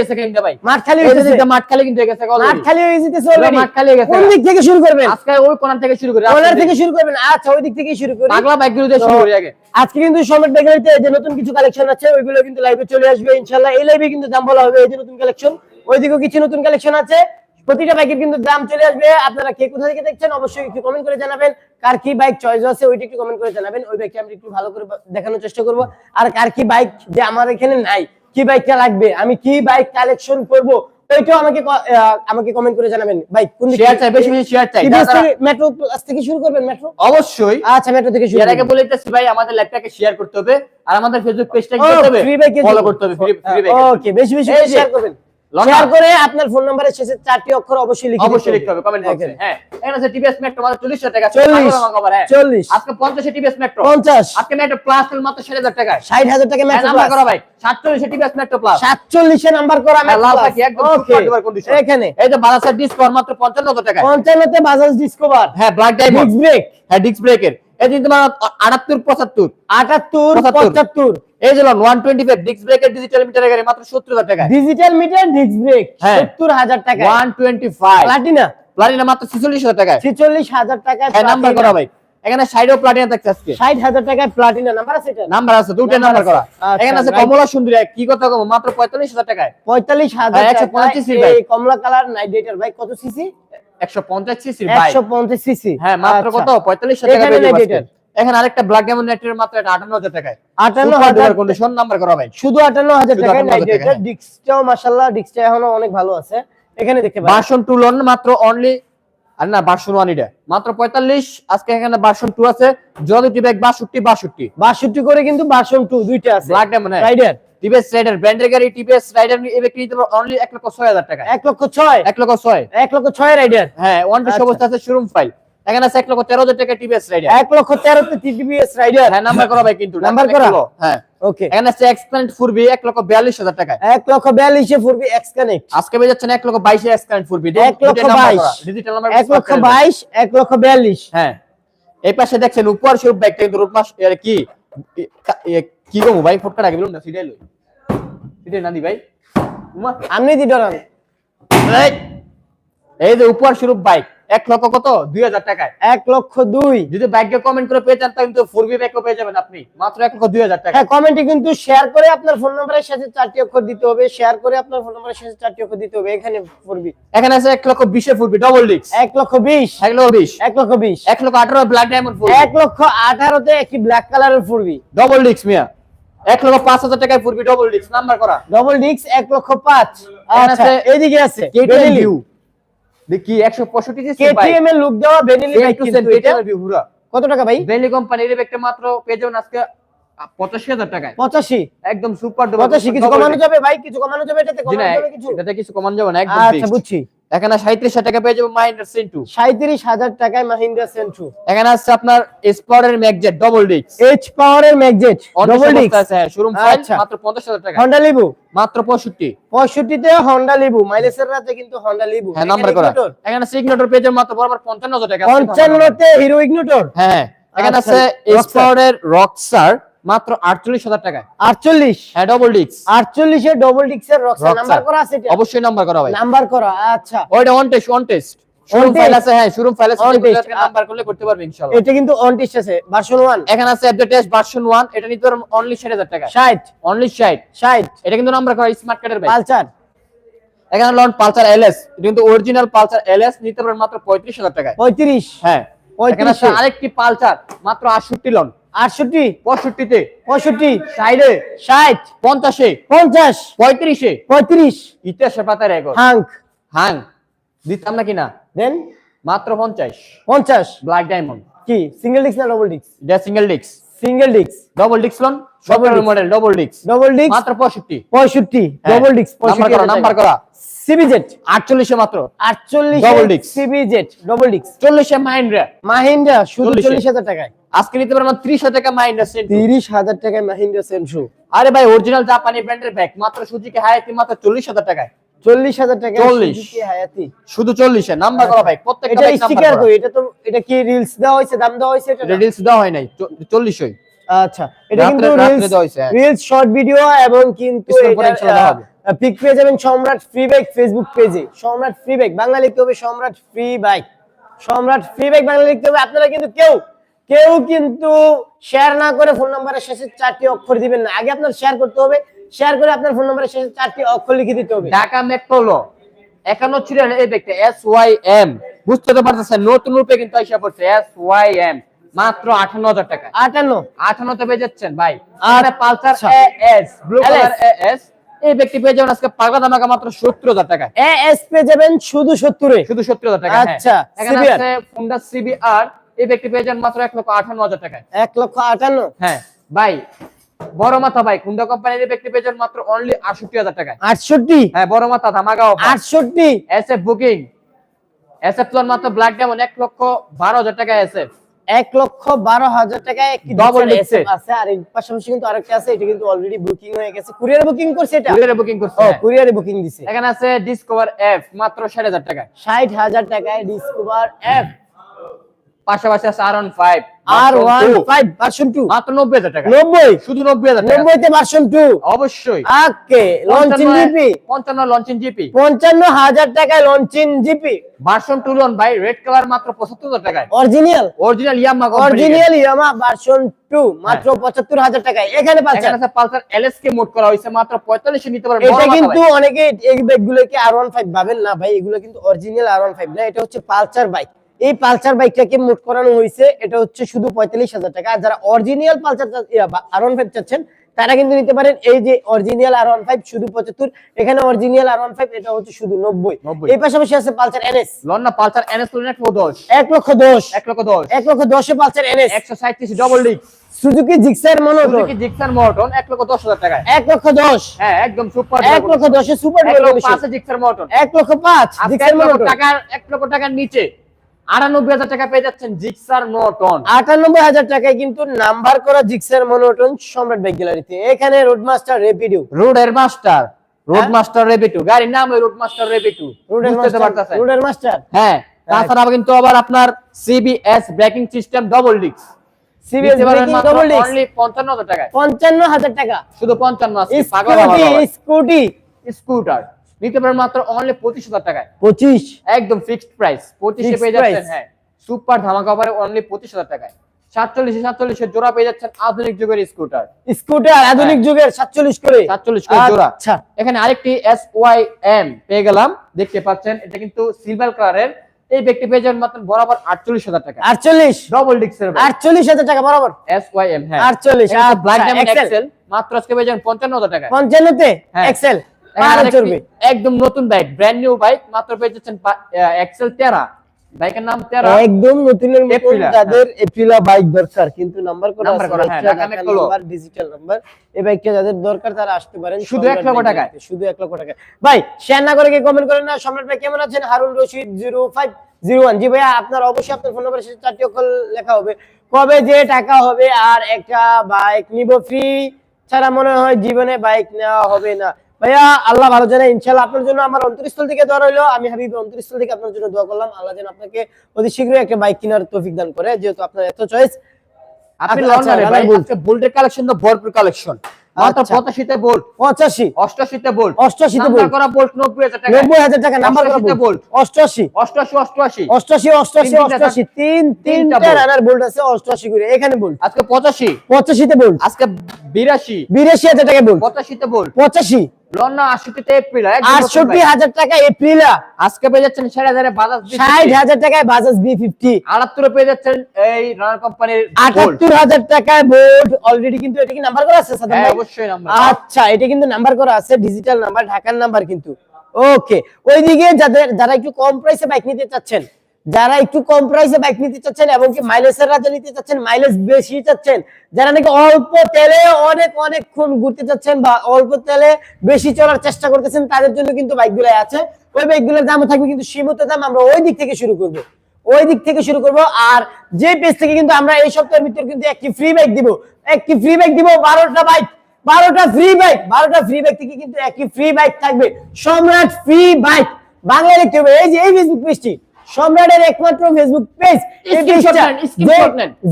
গেছে কিন্তু ভাই? মাঠ খালি হয়ে গেছে। মাঠ খালি কিন্তু গেছে মাঠ খালি হয়ে যেতেছে পুরো মাঠ খালি গেছে। কোন দিক থেকে শুরু করবেন? আজকে ওই কোনার থেকে শুরু করি। কর্নার থেকে শুরু করবেন। আচ্ছা ওই দিক থেকে শুরু করি। পাগলা বাইকগুলো দিয়ে শুরু করি আগে। আজকে কিন্তু সম্রাট বেকারিতে যে নতুন কিছু কালেকশন আছে ওইগুলো কিন্তু লাইভে চলে আসবে ইনশাআল্লাহ। এই লাইভে কিন্তু দাম বলা হবে এই যে নতুন কালেকশন ওইদিকেও কিছু নতুন কালেকশন আছে। প্রতিটা বাইকের কিন্তু দাম চলে আসবে। আপনারা কে কোথা থেকে দেখছেন অবশ্যই একটু কমেন্ট করে জানাবেন। কার কি বাইক চয়েস আছে ওইটা একটু কমেন্ট করে জানাবেন। ওই বাইকটা আমরা একটু ভালো করে দেখানোর চেষ্টা করব। আর কার কি বাইক যে আমার এখানে নাই কি বাইকটা লাগবে? আমি কি বাইক কালেকশন করব? ওইটাও আমাকে আমাকে কমেন্ট করে জানাবেন। বাইক কোন শেয়ার চাই বেশি বেশি শেয়ার চাই। মেট্রো প্লাস থেকে শুরু করবেন মেট্রো অবশ্যই। আচ্ছা মেট্রো থেকে শুরু এর আগে বলে দিতেছি ভাই আমাদের লাইভটাকে শেয়ার করতে হবে। আর আমাদের ফেসবুক পেজটা কি করতে হবে? ফলো করতে হবে ফ্রি ফ্রি বাইক ওকে বেশি বেশি শেয়ার করবেন। শেয়ার করে আপনার ফোন নাম্বারের শেষে চারটি অক্ষর অবশ্যই লিখে অবশ্যই লিখতে হবে। কমেন্ট বক্সে হ্যাঁ। এখানে আছে টিভিএস মেট্রো মাত্র 40 টাকা 40 কভার হ্যাঁ। 40 আজকে 50 টিভিএস মেট্রো 50 আজকে মেট্রো প্লাস মাত্র 60000 টাকায়। ষাট হাজার টাকা মেট্রো করা ভাই। 47 টিভিএস মেট্রো প্লাস নাম্বার করা লাল। একদম সুপার কন্ডিশন এখানে। এই যে বারাসাত ডিসকভার মাত্র 55000 টাকায়। পঞ্চান্নতে বাজাজ ডিসকভার হ্যাঁ ব্ল্যাক ডায়মন্ড ব্রেক হ্যাঁ ডিস্ক ব্রেকের এই যে তোমার 78 75 আটাত্তর 75 পঁচাত্তর। এই যে 125 ডিস্ক ব্রেকের ডিজিটাল মিটারের গাড়ি মাত্র 70000 টাকা ডিজিটাল মিটার ডিস্ক ব্রেক হ্যাঁ। সত্তর হাজার টাকা 125 প্লাটিনা প্লাটিনা মাত্র 46000 টাকায়। ছেচল্লিশ হাজার টাকা হ্যাঁ নাম্বার করা ভাই। এখানে সাইডেও প্লাটিনা থাকছে আজকে। হাজার টাকায় প্লাটিনা নাম্বার আছে এটা? নাম্বার আছে দুটো নাম্বার করা। আচ্ছা, এখানে আছে কমলা সুন্দরী কি কথা কম মাত্র 45000 টাকায়। পঁয়তাল্লিশ হাজার হ্যাঁ, 125 টাকা ভাই। কমলা কালার নাইট রাইডার ভাই কত সিসি? 150 সিসি ভাই। একশো পঞ্চাশ সিসি। হ্যাঁ মাত্র কত? 45000 টাকা এখানে আরেকটা ব্ল্যাক ডায়মন্ড মাত্র এটা 58000 টাকায়। হাজার কন্ডিশন নাম্বার করা ভাই। শুধু আটান্ন হাজার শুধু টাকায় 58,000 নাইট টাকা, রাইডার হ্যাঁ। ডিস্কটাও ডিস্কটা এখনও অনেক ভালো আছে। এখানে দেখতে পাবেন ভার্সন 2 লোন মাত্র অনলি আর না ভার্সন 1 এটা। মাত্র 45 আজকে এখানে ভার্সন 2 আছে। জলিটি ব্যাগ 62 62 বাষট্টি করে কিন্তু ভার্সন টু দুইটা আছে। Black diamond rider TVS rider ব্র্যান্ডের গাড়ি টিভিএস রাইডার এই ব্যক্তি নিতে অনলি 1 লক্ষ 6000 টাকা এক লক্ষ ছয়? 1 লক্ষ 6 এক লক্ষ ছয় রাইডার হ্যাঁ ওয়ান আচ্ছা। অবস্থা আছে শোরুম ফাইল এখানে আছে 1 লক্ষ 13000 টাকা টিভিএস রাইডার এক লক্ষ তেরোতে টিটিপিএস রাইডার হ্যাঁ নাম্বার করা ভাই কিন্তু। নাম্বার করা? হ্যাঁ। ওকে 4B 1 লক্ষ 42000 টাকা লক্ষ ফুরবি এক্স কানেক্ট আজকে পেয়ে যাচ্ছেন 1 লক্ষ 22 এক্সপ্লেন্ট 4B এক লক্ষ ডিজিটাল নাম্বার লক্ষ হ্যাঁ। এই পাশে দেখছেন উপর সব ব্যাগটা কিন্তু রোড মাস এর কি? কা- এ- কি গো ভাই? ফটকা রাখি বলুন না সিটাই লই। সিটাই না দি ভাই। উমা। আপনি দি ডরান এই, যে উপর শুরু বাইক এক লক্ষ কত দুই হাজার টাকায় এক লক্ষ দুই যদি বাইককে কমেন্ট করে পেয়ে যান তাহলে কিন্তু ফোর বি পেয়ে যাবেন আপনি মাত্র এক লক্ষ দুই হাজার টাকা হ্যাঁ কমেন্টে কিন্তু শেয়ার করে আপনার ফোন নাম্বারের সাথে চারটি অক্ষর দিতে হবে শেয়ার করে আপনার ফোন নাম্বারের সাথে চারটি অক্ষর দিতে হবে এখানে ফুরবি এখানে আছে এক লক্ষ বিশে ফুরবি ডবল ডিক্স এক লক্ষ বিশ এক লক্ষ বিশ এক লক্ষ বিশ এক লক্ষ আঠারো ব্ল্যাক ডায়মন্ড ফুরবি এক লক্ষ আঠারোতে একটি ব্ল্যাক কালারের ফুরবি ডবল ডিক্স মিয়া এক লক্ষ পাঁচ হাজার টাকায় ফুরবি ডবল ডিক্স নাম্বার করা ডবল ডিক্স এক লক্ষ পাঁচ আচ্ছা আছে এইদিকে আছে কেটিএম ভিউ দেখি একশো পঁয়ষট্টি সিসি বাইক কেটিএম এর লুক দেওয়া বেনিলি বাইক কিন্তু এটা। হুরা। কত টাকা ভাই? বেলি কোম্পানির একটা মাত্র পেয়ে যাবেন আজকে পঁচাশি হাজার টাকায়। পঁচাশি? একদম সুপার পঁচাশি কিছু কমানো যাবে ভাই? কিছু কমানো যাবে এটাতে? কমানো যাবে কিছু? এটাতে কিছু কমানো যাবে না একদম আচ্ছা বুঝছি। এখানে সাঁত্রিশ টাকা পেয়ে যাব মাইন্ডার সেন্টু সাঁত্রিশ হাজার টাকায় মাহিন্দ্রা সেন্ট্রু এখানে আছে আপনার স্পটের ম্যাগজেট ডবল ডিক্স এইচ পাওয়ারের ম্যাগজেট ডবল ডিক্স শোরুম ফাইল আচ্ছা। মাত্র পঞ্চাশ হাজার টাকা। হন্ডা লিবু মাত্র পঁয়ষট্টি। পঁয়ষট্টিতে হন্ডা লিবু মাইলেজের রাতে কিন্তু হন্ডা লিবু হ্যাঁ নাম্বার করা। এখানে সিগনেটর পেয়ে যাবেন মাত্র বরাবর পঞ্চান্ন হাজার টাকা। পঞ্চান্নতে হিরো ইগনোটর হ্যাঁ এখানে আচ্ছা, আছে। স্পটের রকসার মাত্র আটচল্লিশ হাজার টাকা আটচল্লিশ? হ্যাঁ ডবল ডিক্স আটচল্লিশে ডবল ডিক্সের রক্সার Rockstar। নাম্বার করা আছে এটা? অবশ্যই নাম্বার করা ভাই। নাম্বার করা আচ্ছা। ওইটা অন টেস্ট অন টেস্ট এটা কিন্তু অন টেস্ট আছে ভার্সন ওয়ান এখানে আছে অ্যাপ টেস্ট ভার্সন 1 এটা নিতে পারবেন অনলি 60000 টাকা ষাট। অনলি 60 ষাট। এটা কিন্তু নাম্বার করা স্মার্ট কার্ডের ভাই। পালচার এখানে লন পালসার এলএস এটা কিন্তু অরিজিনাল পালসার এলএস নিতে মাত্র 35000 টাকায়। পঁয়ত্রিশ। হ্যাঁ। 35 আরেকটি পালসার মাত্র 68 লন আটষট্টি 65 তে পঁয়ষট্টি 60 এ ষাট 50 পঞ্চাশ 35 এ পঁয়ত্রিশ। ইতিহাসের পাতায় রেকর্ড হাঙ্ক। হাং দিতাম নাকি না দেন। মাত্র 50 পঞ্চাশ। ব্ল্যাক ডায়মন্ড কি? সিঙ্গেল ডিক্স না ডবল ডিক্স এটা সিঙ্গেল ডিক্স সিঙ্গেল ডিক্স ডবল ডিক্স লন সতেরো মডেল ডবল ডিক্স ডবল ডিক্স মাত্র 65 পঁয়ষট্টি। ডবল ডিক্স নাম্বার করা নাম্বার করা। সিবিজেট 48 এ মাত্র। আটচল্লিশ Double disc। সিবিজেট ডবল ডিক্স 40 এ মাইন্ডরা মাহিন্দ্রা শুধু চল্লিশ হাজার টাকায়। আজকে নিতে পারবেন 30000 টাকা মাইন্ডার সেন্ট তিরিশ হাজার টাকায় মাহিন্দ্রা সেন্ট্রু আরে ভাই অরিজিনাল জাপানি ব্র্যান্ডের ব্যাগ মাত্র সুজুকি হায়াতি মাত্র 40000 টাকায়। চল্লিশ হাজার টাকায় 40 সুজুকি হায়াতি শুধু 40 নাম্বার করা ভাই প্রত্যেকটা এটা ব্যাগ নাম্বার স্টিকার কই? এটা তো এটা কি রিলস দেওয়া হয়েছে দাম দেওয়া হয়েছে এটা এটা রিলস দেওয়া হয় নাই 40 আচ্ছা এটা কিন্তু রিলস হ্যাঁ। রিলস শর্ট ভিডিও এবং কিন্তু। পিক পেয়ে যাবেন সম্রাট ফ্রি বাইক ফেসবুক পেজে সম্রাট ফ্রি বাইক বাংলা লিখতে হবে Samrat free bike Samrat free bike Bangla লিখতে হবে আপনারা কিন্তু কেউ কেউ কিন্তু শেয়ার না করে ফোন নাম্বারের শেষে চারটি অক্ষর দিবেন না। আগে আপনার শেয়ার করতে হবে শেয়ার করে আপনার ফোন নাম্বারের শেষে চারটি অক্ষর লিখে দিতে হবে। ঢাকা মেট্রোলো একান্ন ছিলেন এই ব্যক্তি এস ওয়াই এম বুঝতে তো পারতেছেন নতুন রূপে কিন্তু এসে পড়ছে এস ওয়াই এম মাত্র আঠান্ন হাজার টাকা। আটান্ন? আঠান্নতে পেয়ে যাচ্ছেন ভাই। আর আর পালসার আচ্ছা। এস ব্লু কালার এস এই ব্যক্তি পেয়ে যাবেন আজকে দামাকা মাত্র সত্তর হাজার টাকা এস পেয়ে যাবেন শুধু সত্তরে। শুধু সত্তর হাজার টাকা হ্যাঁ। আচ্ছা, এখানে আছে হোন্ডা সিবিআর এই ব্যক্তি পেয়ে যাবেন মাত্র এক লক্ষ আঠান্ন হাজার টাকায়। এক লক্ষ আটান্ন? হ্যাঁ ভাই বড় মাথা ভাই হুন্ডা কোম্পানির এই ব্যক্তি পেয়ে যাবেন মাত্র অনলি আটষট্টি হাজার টাকায়। আটষট্টি? হ্যাঁ বড় মাথা ধামাকা আটষট্টি? এসএফ বুকিং প্লান মাত্র ব্ল্যাক ডায়মন্ড এক লক্ষ বারো হাজার টাকা এসএফ এক লক্ষ বারো হাজার টাকায় আছে আর এর পাশাপাশি কিন্তু আরেকটা আছে এটা কিন্তু অলরেডি বুকিং হয়ে গেছে। কুরিয়ারে বুকিং করছে এটা? কুরিয়ারে বুকিং করছে হ্যাঁ। কুরিয়ারে বুকিং দিছে। এখানে আছে ডিসকভার এফ মাত্র ষাট হাজার টাকায়। ষাট হাজার টাকায় ডিসকভার এফ পাশাপাশি আছে R one five R one five version two মাত্র নব্বই হাজার টাকা। নব্বই? শুধু নব্বই হাজার টাকা। নব্বইতে ভার্সন টু অবশ্যই। ওকে জিপি পঞ্চান্ন লঞ্চিং জিপি পঞ্চান্ন হাজার টাকায় launching GP version two loan ভাই রেড কালার মাত্র পঁচাত্তর টাকায়। Original original Yamaha original Yamaha version two মাত্র পঁচাত্তর হাজার টাকায়। এখানে পাচ্ছেন। এখানে আছে পালসার এলএসকে মোড করা হয়েছে মাত্র পঁয়তাল্লিশে নিতে এটা কিন্তু। অনেকে এই বাইকগুলোকে আর ওয়ান ফাইভ ভাবেন না ভাই। এগুলো কিন্তু অরিজিনাল আর ওয়ান ফাইভ না এটা হচ্ছে পালসার বাইক এই পালসার বাইকটাকে মোট করানো হয়েছে এটা হচ্ছে শুধু পঁয়তাল্লিশ হাজার টাকা আর যারা original Pulsar R one five চাচ্ছেন তারা কিন্তু নিতে পারেন এই যে অরিজিনাল আর ওয়ান ফাইভ শুধু পঁচাত্তর এখানে অরিজিনাল আর ওয়ান ফাইভ এটা হচ্ছে শুধু নব্বই এই পাশাপাশি আছে পালসার এনএস লন না পালসার এনএস তুলনা এক লক্ষ দশ এক লক্ষ দশ এক লক্ষ দশ এক লক্ষ দশে পালসার এনএস একশো সাঁত্রিশ double disc Suzuki Gixxer monotone Suzuki Gixxer মর্টন এক লক্ষ দশ হাজার টাকায় এক লক্ষ দশ হ্যাঁ একদম সুপার এক লক্ষ দশে সুপার এক লক্ষ পাঁচে জিক্সার মর্টন এক লক্ষ পাঁচ আজকে জিক্সার এক মনোটন টাকার এক লক্ষ টাকার নিচে আটানব্বই হাজার টাকা পেয়ে যাচ্ছেন জিক্সার আটানব্বই হাজার টাকায় কিন্তু নাম্বার করা জিক্সার মনোটন সম্রাট বাইক গ্যালারিতে। এখানে রোডমাস্টার রেপিডিও রোডের মাস্টার রোড হ্যাঁ? মাস্টার গাড়ির নাম ওই রোড মাস্টার রেবিটু রোডের মাস্টার রোডের মাস্টার। হ্যাঁ তাছাড়া কিন্তু আবার আপনার CBS braking system double disc CBS double disc only পঞ্চান্ন হাজার টাকা। শুধু পঞ্চান্ন স্কুটি। স্কুটার। নিতে পারেন মাত্র অনলি পঁচিশ হাজার টাকায়। পঁচিশ? একদম ফিক্সড প্রাইস পঁচিশে পেয়ে যাচ্ছেন হ্যাঁ। সুপার ধামাকা অফারে অনলি পঁচিশ হাজার টাকায়। সাতচল্লিশে সাতচল্লিশে জোড়া পেয়ে যাচ্ছেন আধুনিক যুগের স্কুটার স্কুটার আধুনিক যুগের সাতচল্লিশ করে। সাতচল্লিশ করে জোড়া। আচ্ছা। এখানে আরেকটি এস ওয়াই এম পেয়ে গেলাম দেখতে পাচ্ছেন এটা কিন্তু সিলভার কালারের এই ব্যক্তি পেয়ে যাবেন মাত্র বরাবর আটচল্লিশ হাজার টাকা। আটচল্লিশ? ডবল আটচল্লিশ হাজার টাকা বরাবর? এস ওয়াই এম হ্যাঁ। 48, ব্ল্যাক আচ্ছা, ডায়মন্ড এক্সেল মাত্র আজকে পেয়ে যাবেন পঞ্চান্ন হাজার টাকা পঞ্চান্নতে। এক্সেল একদম নতুন বাইক ব্র্যান্ড নিউ বাইক মাত্র পেয়ে যাচ্ছেন এক্সেল তেরা। বাইকের নাম তেরা। একদম নতুনের মতন যাদের এপ্রিলা বাইক দরকার কিন্তু নাম্বার করা Number আছে করা, extra ঢাকা ঢাকা মেট্রোলো। নাম্বার ডিজিটাল নাম্বার এই বাইকটা যাদের দরকার তারা আসতে পারেন শুধু সম্রাট লক্ষ টাকায়। শুধু এক লক্ষ টাকা ভাই শেয়ার না করে কি কমেন্ট করেন না? সম্রাট ভাই কেমন আছেন? Harun Rashid zero five zero one. জি ভাইয়া আপনার অবশ্যই আপনার ফোন নাম্বার শেষে চারটি অক্ষর লেখা হবে। কবে যে টাকা হবে আর একটা বাইক নিব ফ্রি ছাড়া মনে হয় জীবনে বাইক নেওয়া হবে না। ভাইয়া আল্লাহ ভালো জানে ইনশাল্লাহ আপনার জন্য আমার অন্তরস্থল থেকে দোয়া রইল। আমি হাবিব অন্তরস্থল থেকে আপনার জন্য দোয়া করলাম। আল্লাহ যেন আপনাকে অতি শীঘ্রই একটা বাইক কেনার তৌফিক দান করে যেহেতু আপনার এত চয়েস আপনি আচ্ছা, লন্ডনে আচ্ছা, ভাই বুলেটের কালেকশন তো ভরপুর কালেকশন মাত্র আচ্ছা। 85 তে বোল্ট। 85 88 তে 88 তে করা বোল্ট 90000 টাকা 90000 টাকা নাম্বার করা বোল্ট। 88 88 88 88 88 তিন রানার বোল্ট। আছে 88 করে। এখানে বোল্ট। আজকে 85 85 তে বোল্ট। আজকে 82 82000 টাকা বোল্ট। 85 তে বোল্ট। 85 পেয়ে যাচ্ছেন এই হাজার টাকায় অলরেডি কিন্তু এটা কি নাম্বার আছে অবশ্যই আচ্ছা এটা কিন্তু নাম্বার আছে ডিজিটাল নাম্বার ঢাকার নাম্বার কিন্তু। ওকে ওইদিকে যাদের যারা একটু কম প্রাইসে বাইক নিতে চাচ্ছেন যারা একটু কম প্রাইসে বাইক নিতে চাচ্ছেন এবং কি মাইলেজের রাজা নিতে চাচ্ছেন মাইলেজ বেশি চাচ্ছেন, যারা নাকি অল্প তেলে অনেক অনেকক্ষণ ঘুরতে চাচ্ছেন বা অল্প তেলে বেশি চলার চেষ্টা করতেছেন, তাদের জন্য কিন্তু বাইকগুলো আছে। ওই বাইকগুলোর দামও থাকবে কিন্তু সীমিত দাম আমরা ওই দিক থেকে শুরু করব। ওই দিক থেকে শুরু করব আর যে পেজ থেকে কিন্তু আমরা এই সপ্তাহের ভিতর কিন্তু একটি ফ্রি বাইক দিব। একটি ফ্রি বাইক দিব বারোটা বাইক বারোটা ফ্রি বাইক বারোটা ফ্রি বাইক থেকে কিন্তু একটি ফ্রি বাইক থাকবে। সম্রাট ফ্রি বাইক বাংলায় লিখতে হবে। এই যে, এই ফেসবুক পেজটি সম্রাটের একমাত্র ফেসবুক পেজ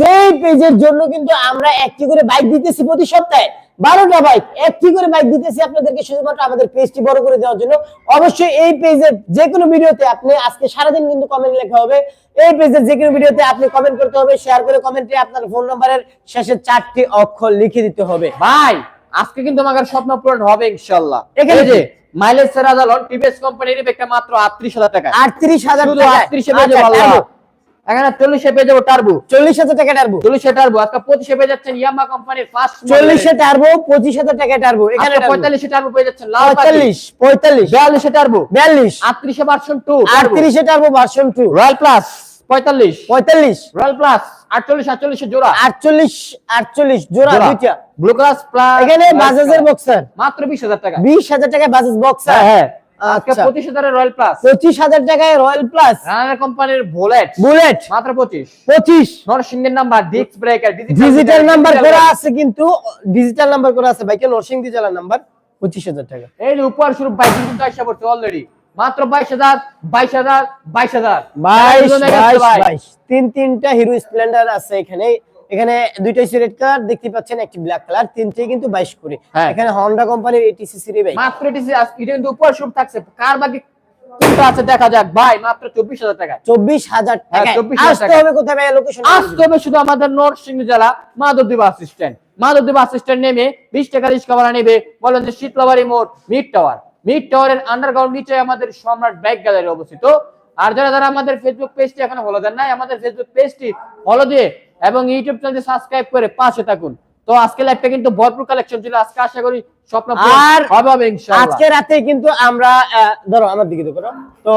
যে- পেজের জন্য কিন্তু আমরা একটি করে বাইক দিতেছি প্রতি সপ্তাহে বারোটা বাইক একটি করে বাইক দিতেছি আপনাদেরকে শুধুমাত্র আমাদের পেজটি বড় করে দেওয়ার জন্য। অবশ্যই এই পেজের যে কোনো ভিডিওতে আপনি আজকে সারাদিন কিন্তু কমেন্ট লেখা হবে। এই পেজের যে কোনো ভিডিওতে আপনি কমেন্ট করতে হবে শেয়ার করে কমেন্টে আপনার ফোন নাম্বারের শেষে চারটি অক্ষর লিখে দিতে হবে। ভাই আজকে কিন্তু আমাদের স্বপ্ন পূরণ হবে ইনশাল্লাহ এখানে এই যে কি? মাইলেজ সেরা দালন টিভিএস কোম্পানির একটা মাত্র আটত্রিশ হাজার টাকা। আটত্রিশ হাজার শুধু টাকা আটত্রিশে পেয়ে যাব আল্লাহ। এখানে চল্লিশে পেয়ে যাব টার্বো চল্লিশ হাজার টাকা টার্বো চল্লিশে টার্বো আজকে পঁচিশে পেয়ে যাচ্ছেন ইয়ামা কোম্পানির ফার্স্ট চল্লিশে টার্বো পঁচিশ হাজার টাকা টার্বো এখানে টার্বো। পঁয়তাল্লিশে টার্বো পেয়ে যাচ্ছেন লাল পঁয়তাল্লিশ পঁয়তাল্লিশ। বিয়াল্লিশে টার্বো বিয়াল্লিশ। আটত্রিশে version two আটত্রিশে turbo version two royal plus পঁয়তাল্লিশ। পঁয়তাল্লিশ। রয়্যাল প্লাস আটচল্লিশ আটচল্লিশে জোড়া। আটচল্লিশ আটচল্লিশ জোড়া দুইটা। ব্লু ক্লাস প্লাস এখানে বাজাজের বক্সার মাত্র বিশ হাজার টাকা। বিশ হাজার বাজাজ বক্সার হ্যাঁ হ্যাঁ। আজকে আচ্ছা। পঁচিশ হাজারের রয়্যাল প্লাস পঁচিশ হাজার টাকায় রয়্যাল প্লাস রানার কোম্পানির বুলেট বুলেট মাত্র পঁচিশ। পঁচিশ। নরসিংহের number disc breaker digital number করা আছে কিন্তু ডিজিটাল নাম্বার করা আছে। বাইকে নরসিংদী জেলার নাম্বার পঁচিশ হাজার টাকা। এই উপহার স্বরূপ বাইক কিন্তু আসা পড়ছে অলরেডি মাত্র বাইশ হাজার বাইশ হাজার বাইশ হাজার। বাইশ ভাই। তিন তিনটা হিরো স্প্লেন্ডার আছে এখানে। এখানে দুইটাই রেড কালার দেখতে পাচ্ছেন একটি ব্ল্যাক কালার তিনটেই কিন্তু বাইশ করে। হ্যাঁ। এখানে হন্ডা কোম্পানির এইটি সিসির বাইক মাত্র এটি এটা কিন্তু উপহার স্বরূপ থাকছে। কার বাকি কোনটা আছে দেখা যাক। ভাই মাত্র চব্বিশ হাজার টাকা। চব্বিশ হাজার হ্যাঁ, টাকা 24,000 আসতে হবে কোথায় ভাই? লোকেশন আসতে হবে শুধু আমাদের নরসিংহ জেলা Madhabdi bus stand Madhabdi bus stand নেমে বিশ টাকা রিক্সা ভাড়া নেবে। বলেন যে শীতলাবাড়ি মোড় মিড টাওয়ার মিড টাওয়ারের আন্ডারগ্রাউন্ড নিচে আমাদের সম্রাট ব্যাগ গ্যালারি অবস্থিত। আর যারা যারা আমাদের ফেসবুক পেজটি এখনও ফলো দেন নাই আমাদের ফেসবুক পেজটি ফলো দিয়ে এবং ইউটিউব চ্যানেলটি সাবস্ক্রাইব করে পাশে থাকুন। তো আজকে লাইভটা কিন্তু ভরপুর কালেকশন ছিল। আজকে আশা করি স্বপ্ন আর হবে হবে ইনশাআল্লাহ। আজকে রাতে কিন্তু আমরা ধরো আমার দিকে দেখো তো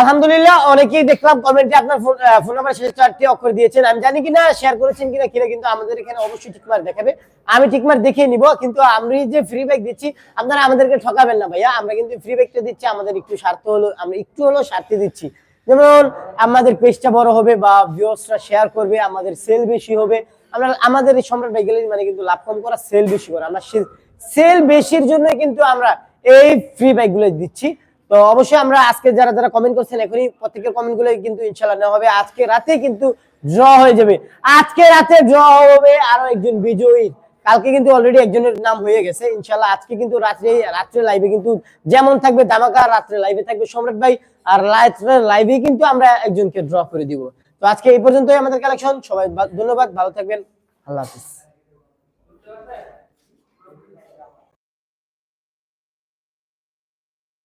আলহামদুলিল্লাহ, অনেকেই দেখলাম কমেন্টে আপনার ফোন নাম্বার শেষে চারটি অক্ষর দিয়েছেন। আমি জানি কিনা শেয়ার করেছেন কিনা কিনা কিন্তু আমাদের এখানে অবশ্যই টিকমার দেখাবে। আমি টিকমার দেখে নিব, কিন্তু আমি যে ফ্রি ব্যাগ দিচ্ছি, আপনারা আমাদেরকে ঠকাবেন না ভাইয়া। আমরা কিন্তু ফ্রি ব্যাগটা দিচ্ছি, আমাদের একটু স্বার্থ হলো, আমরা একটু হলো স্বার্থে দিচ্ছি। যেমন, আমাদের পেজটা বড় হবে বা ভিউয়ার্সরা শেয়ার করবে, আমাদের সেল বেশি হবে। আমরা, আমাদের এই সম্রাট ভাই গ্যালারি মানে কিন্তু লাভ কম করা সেল বেশি করা। আমরা সেল বেশির জন্য কিন্তু আমরা এই ফ্রি বাইকগুলো দিচ্ছি। তো অবশ্যই আমরা আজকে যারা যারা কমেন্ট করছেন, এখনই প্রত্যেকের কমেন্টগুলো কিন্তু ইনশাল্লাহ নেওয়া হবে। আজকে রাতে কিন্তু ড্র হয়ে যাবে। আজকে রাতে ড্র হবে আরও একজন বিজয়ী। কালকে কিন্তু অলরেডি একজনের নাম হয়ে গেছে। ইনশাল্লাহ আজকে কিন্তু রাত্রে রাত্রে লাইভে কিন্তু যেমন থাকবে দামাকা রাত্রে লাইভে থাকবে সম্রাট ভাই। আর রাত্রে লাইভে কিন্তু আমরা একজনকে ড্র করে দিব। তো আজকে এই পর্যন্তই আমাদের কালেকশন সবাই ধন্যবাদ, ভালো থাকবেন। আল্লাহ হাফিজ।